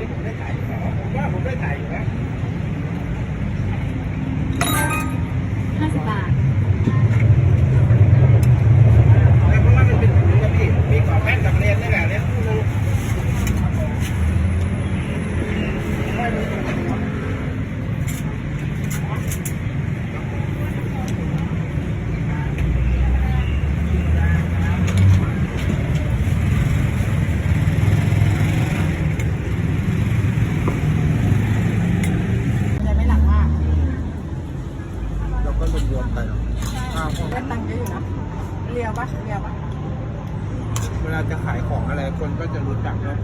นี้ผมได้ขาย วมไปหรอกอ้าวพอได้ตังค์เยอะอยู่นะเรียวปะเรียวปะเวลาจะขายของอะไรคนก็จะรู้จักนะ